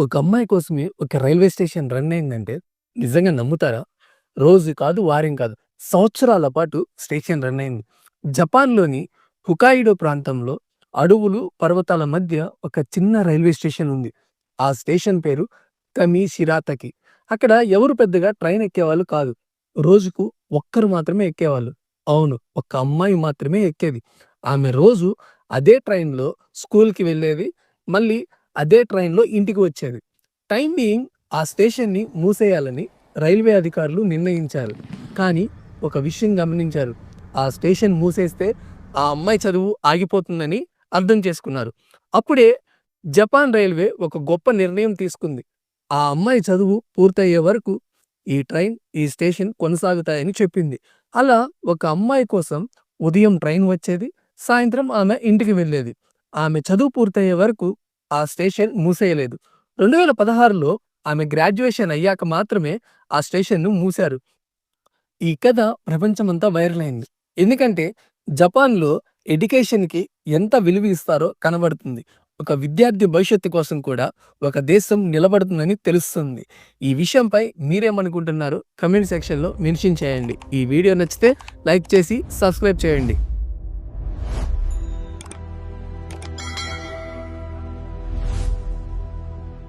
ఒక అమ్మాయి కోసమే ఒక రైల్వే స్టేషన్ రన్ అయిందంటే నిజంగా నమ్ముతారా? రోజు కాదు, వారం కాదు, సంవత్సరాల పాటు స్టేషన్ రన్ అయింది. జపాన్‌లోని హుకాయిడో ప్రాంతంలో అడవులు, పర్వతాల మధ్య ఒక చిన్న రైల్వే స్టేషన్ ఉంది. ఆ స్టేషన్ పేరు కమిషిరాతకి. అక్కడ ఎవరు పెద్దగా ట్రైన్ ఎక్కేవాళ్ళు కాదు. రోజుకు ఒక్కరు మాత్రమే ఎక్కేవాళ్ళు. అవును. ఒక అమ్మాయి మాత్రమే ఎక్కేది. ఆమె రోజు అదే ట్రైన్‌లో స్కూల్‌కి వెళ్ళేది. మళ్ళీ అదే ట్రైన్‌లో ఇంటికి వచ్చేది. టైం బీయింగ్ ఆ స్టేషన్‌ని మూసేయాలని రైల్వే అధికారులు నిర్ణయించారు. కానీ ఒక విషయం గమనించారు. ఆ స్టేషన్ మూసేస్తే ఆ అమ్మాయి చదువు ఆగిపోతుందని అర్థం చేసుకున్నారు. అప్పుడే జపాన్ రైల్వే ఒక గొప్ప నిర్ణయం తీసుకుంది. ఆ అమ్మాయి చదువు పూర్తయ్యే వరకు ఈ ట్రైన్, ఈ స్టేషన్ కొనసాగుతాయని చెప్పింది. అలా ఒక అమ్మాయి కోసం ఉదయం ట్రైన్ వచ్చేది. సాయంత్రం ఆమె ఇంటికి వెళ్ళేది. ఆమె చదువు పూర్తయ్యే వరకు ఆ స్టేషన్ మూసేయలేదు. 2016లో ఆమె గ్రాడ్యుయేషన్ అయ్యాక మాత్రమే ఆ స్టేషన్‌ను మూశారు. ఈ కథ ప్రపంచమంతా వైరల్ అయింది. ఎందుకంటే జపాన్‌లో ఎడ్యుకేషన్‌కి ఎంత విలువ ఇస్తారో కనబడుతుంది. ఒక విద్యార్థి భవిష్యత్తు కోసం కూడా ఒక దేశం నిలబడుతుందని తెలుస్తుంది. ఈ విషయంపై మీరేమనుకుంటున్నారో కమెంట్ సెక్షన్‌లో మెన్షన్ చేయండి. ఈ వీడియో నచ్చితే లైక్ చేసి సబ్స్క్రైబ్ చేయండి.